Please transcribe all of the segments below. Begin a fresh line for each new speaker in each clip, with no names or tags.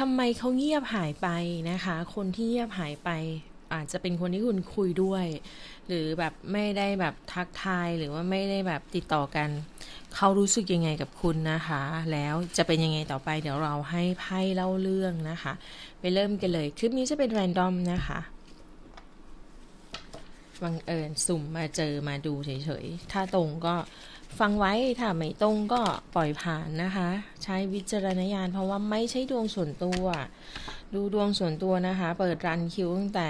ทำไมเขาเงียบหายไปนะคะ คนที่เงียบหายไปอาจจะเป็นคนที่คุณคุยด้วย หรือแบบไม่ได้แบบทักทายหรือว่าไม่ได้แบบติดต่อกัน เขารู้สึกยังไงกับคุณนะคะ แล้วจะเป็นยังไงต่อไป เดี๋ยวเราให้ไพ่เล่าเรื่องนะคะ ไปเริ่มกันเลย คลิปนี้จะเป็นแรนดอมนะคะบังเอิญสุ่มมาเจอมาดูเฉยๆ ถ้าตรงก็ ฟังไว้ถ้าไม่ตรงก็ปล่อยผ่านนะคะ ใช้วิจารณญาณเพราะว่าไม่ใช่ดวงส่วนตัว ดูดวงส่วนตัวนะคะ เปิดรันคิวตั้งแต่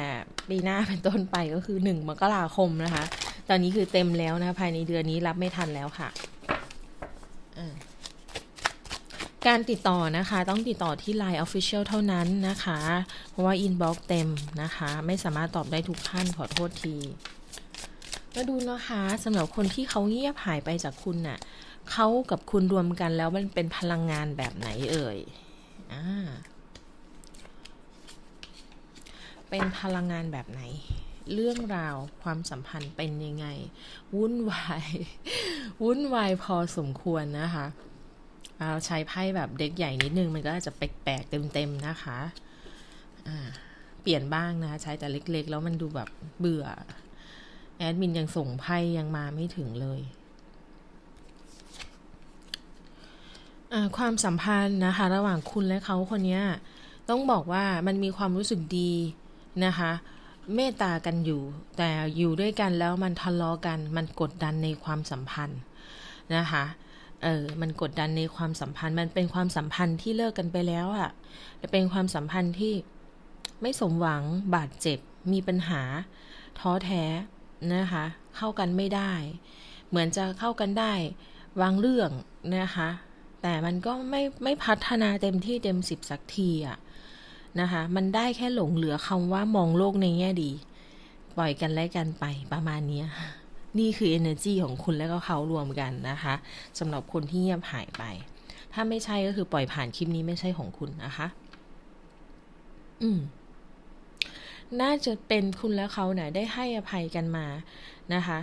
ปีหน้าเป็นต้นไปก็คือ 1 มกราคมนะคะ ตอนนี้คือเต็มแล้วนะ ภายในเดือนนี้รับไม่ทันแล้วค่ะการติดต่อนะคะต้องติดต่อที่ Line Official เท่านั้นนะคะ เพราะว่า Inbox เต็มนะคะ ไม่สามารถตอบได้ทุกท่านขอโทษที มาดูนะคะสำหรับคนที่เขาเงียบหายไปจากคุณน่ะเขากับคุณรวมกันแล้วมันเป็นพลังงานแบบไหนเอ่ยอ่าเป็นพลังงานแบบไหน เรื่องราวความสัมพันธ์เป็นยังไง วุ่นวาย วุ่นวายพอสมควรนะคะเราใช้ไพ่แบบเด็กใหญ่นิดนึง มันก็อาจจะแปลกๆเต็มๆนะคะ อ่า เปลี่ยนบ้างนะ ใช้แต่เล็กๆ แล้วมันดูแบบเบื่อ แอดมินยังส่งไพ่ยังมาไม่ถึงเลยความสัมพันธ์นะคะ ระหว่างคุณและเขาคนนี้ต้องบอกว่ามันมีความรู้สึกดีนะคะ เมตตากันอยู่ แต่อยู่ด้วยกันแล้วมันทะเลาะกัน มันกดดันในความสัมพันธ์นะคะเออมันกดดันในความสัมพันธ์ มันเป็นความสัมพันธ์ที่เลิกกันไปแล้วอะ่ะเป็นความสัมพันธ์ที่ไม่สมหวังบาดเจ็บ มีปัญหา ท้อแท้ นะคะ เข้ากันไม่ได้ เหมือนจะเข้ากันได้วางเรื่องนะคะ แต่มันก็ไม่ไม่พัฒนาเต็มที่เต็มสิบสักทีอะนะคะ มันได้แค่หลงเหลือคำว่ามองโลกในแง่ดี ปล่อยกันและกันไปประมาณนี้นี่คือ energy ของคุณและก็เขารวมกันนะคะสำหรับคนที่เงียบหายไป ถ้าไม่ใช่ก็คือปล่อยผ่านคลิปนี้ไม่ใช่ของคุณนะคะ อืม น่าจะเป็นคุณและเขาเนี่ยได้ให้อภัยกันมานะคะ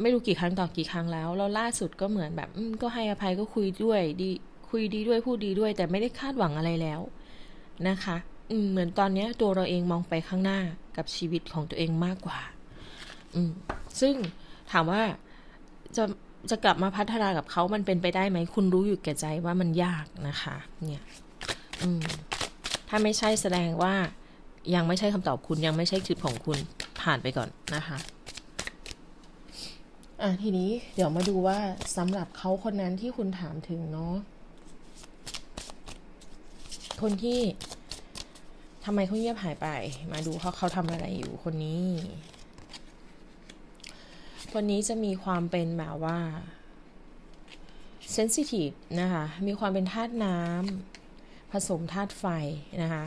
ไม่รู้กี่ครั้งต่อกี่ครั้งแล้วแล้วล่าสุดก็เหมือนแบบก็ให้อภัยก็คุยด้วยดีคุยดีด้วยพูดดีด้วย แต่ไม่ได้คาดหวังอะไรแล้วนะคะอืเหมือนตอนนี้ตัวเราเองมองไปข้างหน้ากับชีวิตของตัวเองมากกว่า อืมซึ่งถามว่าจะจะกลับมาพัฒนากับเขามันเป็นไปได้ไหม คุณรู้อยู่แก่ใจว่ามันยากนะคะ เนี่ย อืม ถ้าไม่ใช่แสดงว่า ยังไม่ใช่คำตอบคุณยังไม่ใช่คลิปของคุณผ่านไปก่อนนะคะอะทีนี้เดี๋ยวมาดูว่าสำหรับเขาคนนั้นที่คุณถามถึงเนาะคนที่ทำไมเขาเงียบหายไป มาดูเขาเขาทำอะไรอยู่คนนี้ คนนี้จะมีความเป็นแบบว่าเซนซิทีฟนะคะ มีความเป็นธาตุน้ำผสมธาตุไฟนะคะ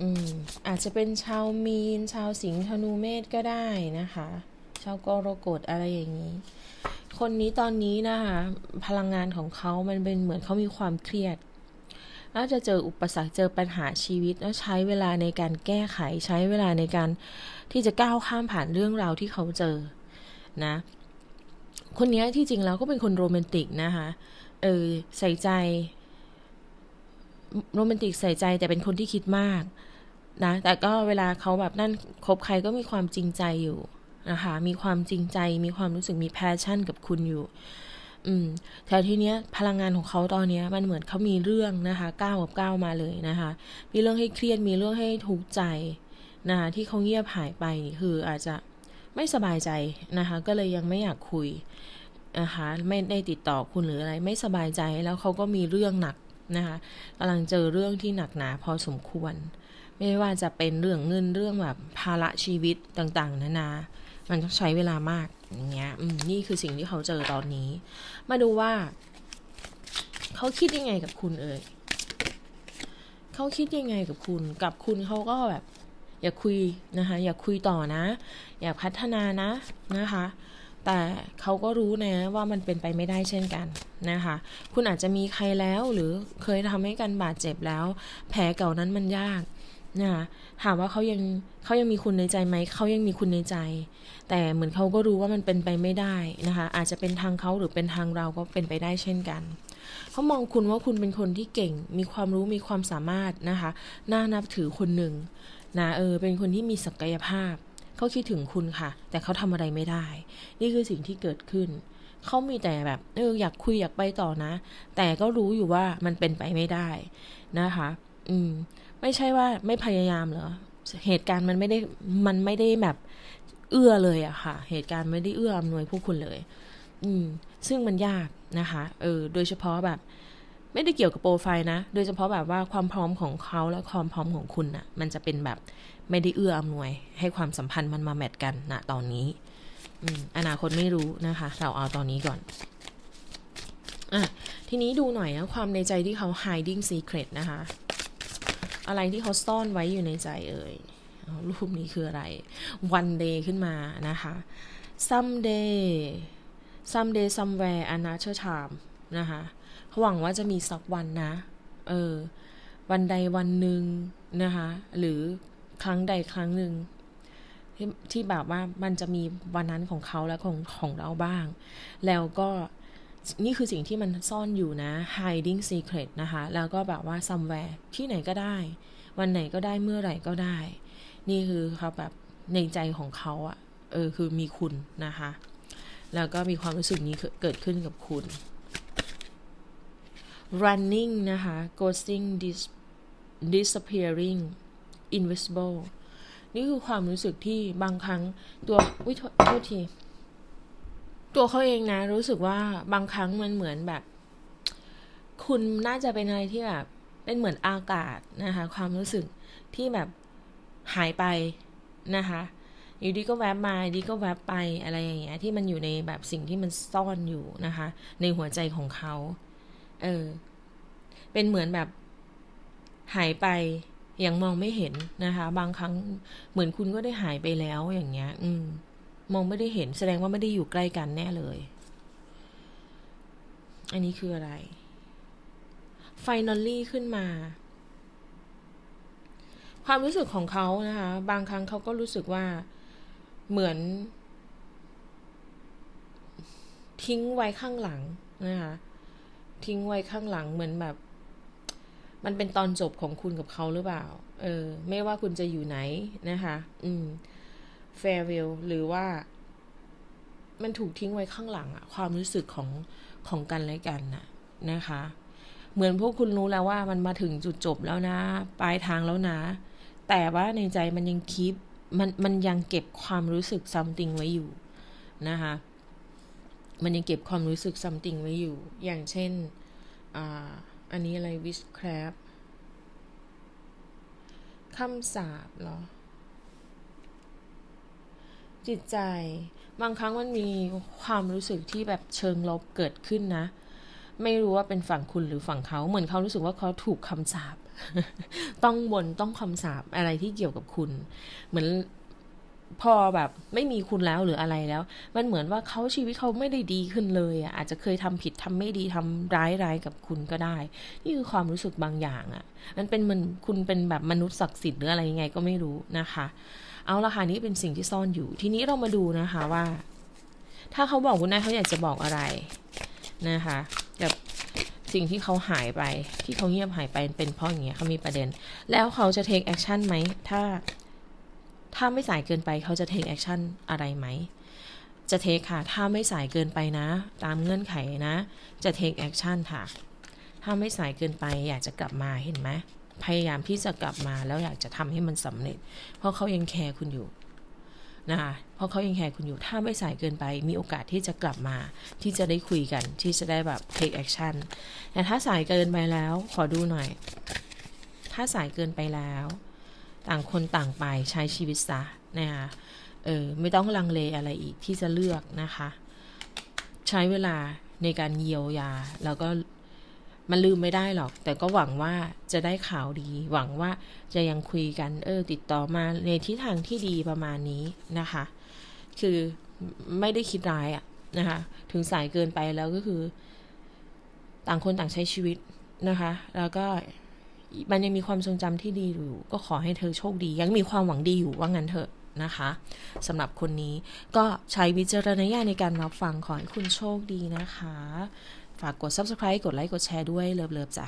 อืมอาจจะเป็นชาวมีน ชาวสิงห์ธนูเมษก็ได้นะคะ ชาวกรกฎอะไรอย่างนี้ คนนี้ตอนนี้นะคะพลังงานของเขามันเป็นเหมือนเขามีความเครียดน่าจะเจออุปสรรคเจอปัญหาชีวิตแล้วใช้เวลาในการแก้ไขใช้เวลาในการที่จะก้าวข้ามผ่านเรื่องราวที่เขาเจอนะ คนนี้ที่จริงแล้วก็เป็นคนโรแมนติกนะคะเออใส่ใจ โรแมนติกใส่ใจแต่เป็นคนที่คิดมากนะ แต่ก็เวลาเขาแบบนั่นคบใครก็มีความจริงใจอยู่นะคะมีความจริงใจมีความรู้สึกมีแพชชั่นกับคุณอยู่ อืมแต่ทีเนี้ยพลังงานของเขาตอนเนี้ย มันเหมือนเขามีเรื่องนะคะก้าวกับก้าวมาเลยนะคะ มีเรื่องให้เครียดมีเรื่องให้ทุกข์ใจนะคะที่เขาเงียบหายไปคืออาจจะไม่สบายใจนะคะ ก็เลยยังไม่อยากคุยนะคะไม่ได้ติดต่อคุณหรืออะไร ไม่สบายใจแล้วเขาก็มีเรื่องหนัก นะคะกำลังเจอเรื่องที่หนักหนาพอสมควร ไม่ว่าจะเป็นเรื่องเงินเรื่องแบบภาระชีวิตต่างๆนานา มันต้องใช้เวลามากอย่างเงี้ยนี่คือสิ่งที่เขาเจอตอนนี้ มาดูว่า เขาคิดยังไงกับคุณเอ่ยเขาคิดยังไงกับคุณ กับคุณเขาก็แบบ อย่าคุยนะคะ อย่าคุยต่อนะ อย่าพัฒนานะนะคะ แต่เขาก็รู้นะว่ามันเป็นไปไม่ได้เช่นกันนะคะ คุณอาจจะมีใครแล้วหรือเคยทำให้กันบาดเจ็บแล้ว แผลเก่านั้นมันยากนะคะถามว่าเขายังเขายังมีคุณในใจไหมเขายังมีคุณในใจ แต่เหมือนเขาก็รู้ว่ามันเป็นไปไม่ได้นะคะอาจจะเป็นทางเขาหรือเป็นทางเราก็เป็นไปได้เช่นกันเขามองคุณว่าคุณเป็นคนที่เก่ง มีความรู้มีความสามารถนะคะน่านับถือคนหนึ่งนะเออเป็นคนที่มีศักยภาพ เขาคิดถึงคุณค่ะ แต่เขาทำอะไรไม่ได้ นี่คือสิ่งที่เกิดขึ้น เขามีแต่แบบเอออยากคุยอยากไปต่อนะ แต่ก็รู้อยู่ว่ามันเป็นไปไม่ได้นะคะ อืม ไม่ใช่ว่าไม่พยายามเหรอเหตุการณ์มันไม่ได้มันไม่ได้แบบเอื้อเลยอะค่ะ เหตุการณ์ไม่ได้เอื้ออำนวยพวกคุณเลย อืม ซึ่งมันยากนะคะ เออ โดยเฉพาะแบบ ไม่ได้เกี่ยวกับโปรไฟล์นะ โดยเฉพาะแบบว่าความพร้อมของเขาและความพร้อมของคุณอะมันจะเป็นแบบไม่ได้เอื้ออำนวย ให้ความสัมพันธ์มันมาแมทกันณตอนนี้อืมอนาคตไม่รู้นะคะ เราเอาตอนนี้ก่อนอะทีนี้ดูหน่อยนะ ความในใจที่เขา hiding secret นะคะ อะไรที่เขาซ่อนไว้อยู่ในใจเอ่ยรูปนี้คืออะไร one day ขึ้นมานะคะ someday someday somewhere another time นะคะหวังว่าจะมีสักวันนะ เออ วันใดวันหนึ่งนะคะ หรือครั้งใดครั้งหนึ่งที่ที่แบบว่ามันจะมีวันนั้นของเขาและของของเราบ้าง แล้วก็นี่คือสิ่งที่มันซ่อนอยู่นะ hiding secret นะคะ แล้วก็แบบว่า somewhere ที่ไหนก็ได้ วันไหนก็ได้เมื่อไหร่ก็ได้ นี่คือเขาแบบในใจของเขาอะเออ คือมีคุณนะคะ แล้วก็มีความรู้สึกนี้เกิดขึ้นกับคุณ running นะคะ ghosting dis disappearing invisible นี่คือความรู้สึกที่บางครั้งตัวอุ้ยโทษที ตัวเขาเองนะ รู้สึกว่าบางครั้งมันเหมือนแบบ คุณน่าจะเป็นอะไรที่แบบ เป็นเหมือนอากาศนะคะ ความรู้สึกที่แบบหายไปนะคะอยู่ดีก็แวบมาดีก็แวบไปอะไรอย่างเงี้ยที่มันอยู่ในแบบสิ่งที่มันซ่อนอยู่นะคะ ในหัวใจของเขา เออ เป็นเหมือนแบบหายไปยังมองไม่เห็นนะคะ บางครั้งเหมือนคุณก็ได้หายไปแล้วอย่างเงี้ย อืม มองไม่ได้เห็น แสดงว่าไม่ได้อยู่ใกล้กันแน่เลย อันนี้คืออะไร finally ขึ้นมา ความรู้สึกของเขานะคะ บางครั้งเขาก็รู้สึกว่าเหมือน ทิ้งไว้ข้างหลังนะคะ ทิ้งไว้ข้างหลังเหมือนแบบ มันเป็นตอนจบของคุณกับเขาหรือเปล่า เออ ไม่ว่าคุณจะอยู่ไหนนะคะ อืม farewell หรือว่า มันถูกทิ้งไว้ข้างหลังอะความรู้สึกของของกันและกันน่ะ นะคะ เหมือนพวกคุณรู้แล้วว่ามันมาถึงจุดจบแล้วนะ ปลายทางแล้วนะ แต่ว่าในใจมันยังคิดมันมันยังเก็บความรู้สึก something ไว้อยู่นะคะ มันยังเก็บความรู้สึก something ไว้อยู่ อย่างเช่นออันนี้อะไร wish crab คำสาบเหรอ จิตใจ บางครั้งมันมีความรู้สึกที่แบบเชิงลบเกิดขึ้นนะ ไม่รู้ว่าเป็นฝั่งคุณหรือฝั่งเขา เหมือนเขารู้สึกว่าเขาถูกคำสาปต้องบนต้องคำสาปอะไรที่เกี่ยวกับคุณ เหมือน พอแบบไม่มีคุณแล้วหรืออะไรแล้ว มันเหมือนว่าเขาชีวิตเขาไม่ได้ดีขึ้นเลยอะอาจจะเคยทำผิดทำไม่ดีทำร้ายร้ายกับคุณก็ได้ นี่คือความรู้สึกบางอย่างอะ มันเป็นมันคุณเป็นแบบมนุษย์ศักดิ์สิทธิ์หรืออะไรยังไงก็ไม่รู้นะคะ เอาละค่ะนี่เป็นสิ่งที่ซ่อนอยู่ ทีนี้เรามาดูนะคะว่า ถ้าเขาบอกคุณนายเขาอยากจะบอกอะไรนะคะกับสิ่งที่เขาหายไปที่เขาเงียบหายไปเป็นเพราะอย่างเงี้ยเขามีประเด็น แล้วเขาจะ take action ไหมถ้า ถ้าไม่สายเกินไปเขาจะ take action อะไรไหม จะ take ค่ะ ถ้าไม่สายเกินไปนะ ตามเงื่อนไขนะ จะ take action ค่ะ ถ้าไม่สายเกินไปอยากจะกลับมาเห็นไหมพยายามที่จะกลับมาแล้วอยากจะทำให้มันสำเร็จ เพราะเขายังแคร์คุณอยู่นะคะเพราะเขายังแคร์คุณอยู่ ถ้าไม่สายเกินไป มีโอกาสที่จะกลับมา ที่จะได้คุยกัน ที่จะได้แบบ take action แต่ถ้าสายเกินไปแล้ว ขอดูหน่อย ถ้าสายเกินไปแล้ว ต่างคนต่างไปใช้ชีวิตซะนะคะเออไม่ต้องลังเลอะไรอีกที่จะเลือกนะคะ ใช้เวลาในการเยียวยา แล้วก็มันลืมไม่ได้หรอก แต่ก็หวังว่าจะได้ข่าวดี หวังว่าจะยังคุยกัน เออ ติดต่อมาในทิศทางที่ดีประมาณนี้นะคะ คือไม่ได้คิดร้ายอะนะคะ ถึงสายเกินไปแล้วก็คือ ต่างคนต่างใช้ชีวิตนะคะ แล้วก็ มันยังมีความทรงจำที่ดีอยู่ ก็ขอให้เธอโชคดี ยังมีความหวังดีอยู่ว่างั้นเถอะนะคะสำหรับคนนี้ก็ใช้วิจารณญาณในการรับฟังขอให้คุณโชคดีนะคะ ฝากกด subscribe กดไลค์กดแชร์ด้วยเลิฟๆจ้ะ